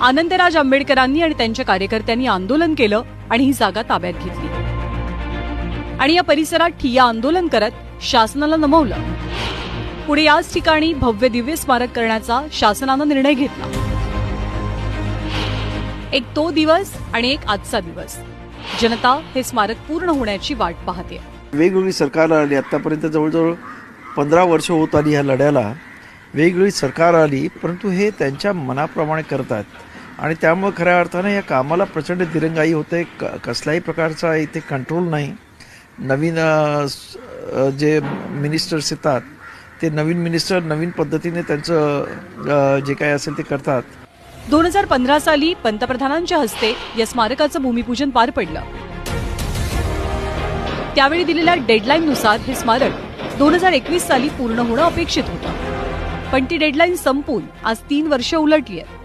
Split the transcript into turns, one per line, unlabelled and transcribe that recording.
आनंदराज आंबेडकरांनी आणि त्यांच्या कार्यकर्त्यांनी आंदोलन केलं आणि ही जागा ताब्यात घेतली. आणि या परिसरात ठिय्या आंदोलन करत शासनाला नमवलं. पुढे याच ठिकाणी भव्य दिव्य स्मारक करण्याचा शासनानं निर्णय घेतला. एक तो दिवस आणि एक आजचा दिवस. जनता हे स्मारक पूर्ण होण्याची वाट पाहते
वेगवेगळी सरकारला आली आत्तापर्यंत जवळजवळ पंधरा वर्ष होत आली ह्या लढ्याला. वेगवेगळी सरकार आली परंतु हे त्यांच्या मनाप्रमाणे करतात. आणि त्यामुळे खऱ्या अर्थानं या कामाला प्रचंड दिरंगाई होते. क कसल्याही प्रकारचा इथे कंट्रोल नाही. नवीन जे मिनिस्टर्स येतात ते नवीन मिनिस्टर नवीन पद्धतीने त्यांचं जे काही असेल ते करतात.
दोन हजार पंधरा साली पंतप्रधानांच्या हस्ते या स्मारकाचं भूमिपूजन पार पडलं. त्यावेळी दिलेल्या डेडलाईननुसार हे स्मारक दोन हजार एकवीस साली पूर्ण होणं अपेक्षित होतं. पण ती डेडलाईन संपून आज तीन वर्ष उलटली आहेत.